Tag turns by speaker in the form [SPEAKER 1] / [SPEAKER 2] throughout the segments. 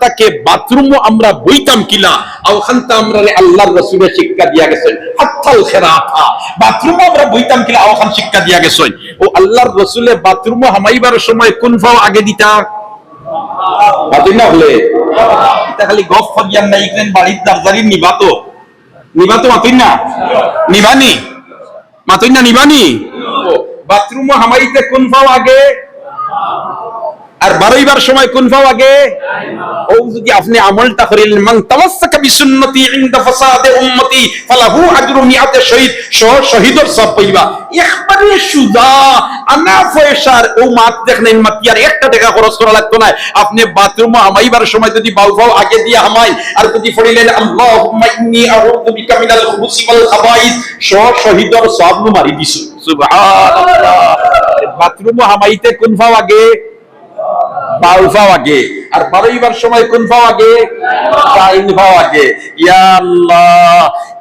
[SPEAKER 1] তাকে বাথরুম আমরা বইতাম কিনা? আমরা আল্লাহর শিক্ষা দিয়া আমরা বইতাম কিনা? শিক্ষা দিয়া ও আল্লাহর হামাইবার সময় কোন ফাও আগে দিতা? না হলে? এটা খালি গফ ফরিয়ান বাড়ির নিবাতো নিবাতো না? নিবানি? মাতুই না নিবানি? বাথরুম হামাইতে কোন ফাও আগে? আর বারোইবার সময় কোন আগে? ও যদি আপনি আমলটা করিলেন? মান বিসুন্নতি ইনদা ফাসাদে উম্মতি আজরু মিআতে শহীদ, সহ শহীদর সব পাইবা একবারে সুজা আনা ফয়সার, ও মাত একটা টাকা খরচ করা লাগতো না। আপনি বাথরুম হামাইবার সময় যদি বাউ আগে দিয়ে হামাই, আর যদি পড়িলেন, আল্লাহুম্মা ইন্নী আউযু বিকা মিনাল খুবুসি ওয়াল খাবাইস সহ সব মারি দিছু। সুবহানাল্লাহ। বাথরুম হামাইতে কোন আগে? আগে। বারোইবার ফাও ফাও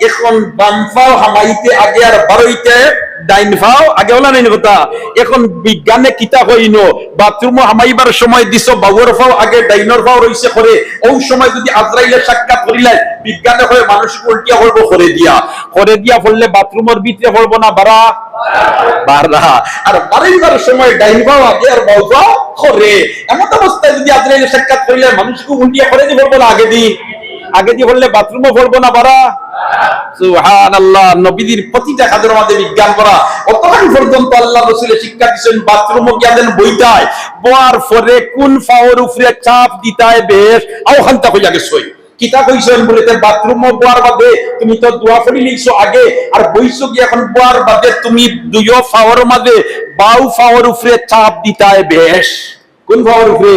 [SPEAKER 1] এখন ফাও ফাও বিজ্ঞানে কিতা হইনো বাথরুম হামাইবার সময় দিছ বাউর ফাও আগে, ডাইনর ফাও রইছে করে। ওই সময় যদি আজরাইলের সাক্ষাৎ করিলে বিজ্ঞানে হয়ে মানুষ উল্টিয়া করব করে দিয়া। করে দিয়া পড়লে বাথরুমের ভিতরে পড়ব না, বাড়া। বাররা আর বারবার সময় ডাইন পাও আগে আর বাউ করে এমন অবস্থায় যদি আজরাইলের সাক্ষাৎ করিলে মানুষকে উল্টিয়া করে দিয়ে বলব না, আগে দিন আগে দিয়ে বললে বাথরুমও ভরবো না কাজের মধ্যে বিজ্ঞান শিক্ষা বইটায়। বোয়ার পরে কোন ফাওয়ার উপরে চাপ দিতায় বেশ। আওখান্তা হইয়া গেছই। কিতা কইছেন বলে তার বাথরুম বোয়ার বাদে। তুমি তো দোয়া আগে, আর কি এখন বোয়ার বাদে? তুমি দুইও ফাওয়ার মাঝে বাউ ফাওয়ার উপরে চাপ দিতায় বেশ। কোন ফাওয়ার উপরে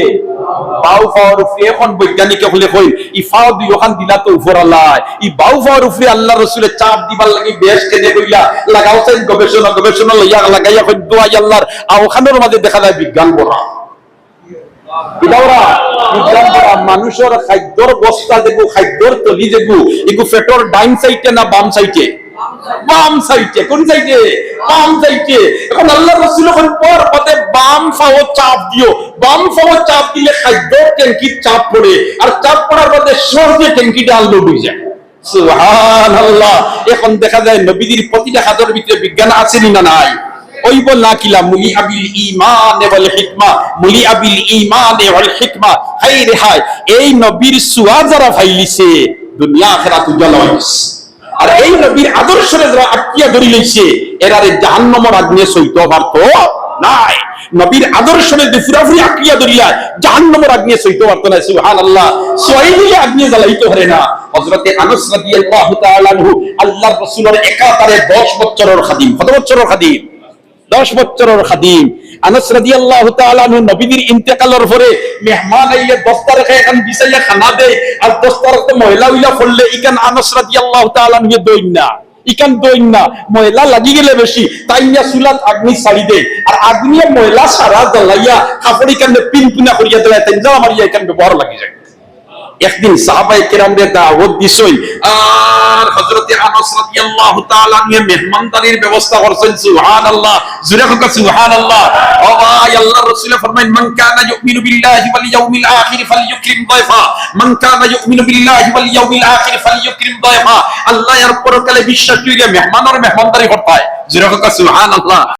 [SPEAKER 1] বাউ ফাওয়ার উপরে এখন বৈজ্ঞানিক হলে কই, ই ফাও দুই ওখান দিলা তো উপর আল্লাহ ই বাউ ফাওয়ার উপরে আল্লাহ রসুলের চাপ দিবার লাগি বেশ কেনে কইলা, লাগাওছেন গবেষণা গবেষণা লইয়া লাগাইয়া কই, দোয়াই আল্লাহর, আর ওখানের মাঝে দেখা যায় বিজ্ঞান বলা মানুষের খাদ্যর বস্তা দেখো খাদ্যর তলি এগু পেটর ডাইন সাইডে না বাম সাইডে? বাম কোন সাইডে? বাম এখন আল্লাহ রসুল এখন পর বাম ফাও চাপ দিও। বাম ফাও চাপ দিলে খাদ্য ট্যাঙ্কির চাপ পড়ে। আর চাপ পড়ার পথে সহজে ট্যাঙ্কিটা আলো ডুবে যায়। এখন দেখা যায় নবীদের প্রতিটা খাদ্যের ভিতরে বিজ্ঞান আছে না নাই? ওই বল না কিলা আবিল ইমান ওয়াল হিকমা আবিল ইমান ওয়াল হিকমা। হাই রে হাই এই নবীর সুয়া যারা ফাইলিছে, দুনিয়া আখিরাত এই নবীর আদর্শরে যারা আটকিয়া ধরি লইছে, এরারে জাহান্নামের নাই। নবীর আদর্শরে যে পুরাপুরি আটকিয়া ধরিয়া জাহান্নামের আগুনে সইতে পারত না সুবহানাল্লাহ। সইলে আগুনে না। হযরতে আনাস রাদিয়াল্লাহু তাআলা আনহু, আল্লাহর রাসূলের একাতারে 10 বছরের খাদিম। কত বছরের খাদিম? দশ বছরের খাদিম। আনাস রাদিয়াল্লাহু তাআলা নু নবীর ইন্তেকালের পরে মেহমান আইলে দস্তা রেখে এখন বিছাইয়া খানা দেয়, আর দস্তারতে মহিলা উইলা ফললে ইকান আনাস রাদিয়াল্লাহু তাআলা নু দইন ইকান দইন না, ময়লা লাগি গেলে বেশি, তাই না সুলাত আগ্নি ছাড়ি দে আর আগ্নিয়ে ময়লা সারা জ্বালাইয়া কাপড় ইকানে পিন পিনা করিয়া দেয় তাই জ্বালা মারিয়া ইকান ব্যবহার লাগি যায়। একদিন সাহাবায়ে কেরামরে দাওয়াত দিছই। আর হযরতে আনাস রাদিয়াল্লাহু তাআলা নিয়ে মেহমানদারির ব্যবস্থা করছেন, সুবহানাল্লাহ। জুরে সুবহানাল্লাহ। ও ভাই রাসূল ফরমায়েন মান কানা ইউমিনু বিল্লাহি ওয়াল ইয়াউমিল আখির দায়ফা মান কানা ইউমিনু বিল্লাহি ওয়াল ইয়াউমিল আখির দায়ফা আল্লাহ এর পরকালে বিশ্বাস মেহমানের মেহমানদারি করতে হয় জুরে হোক সুবহানাল্লাহ।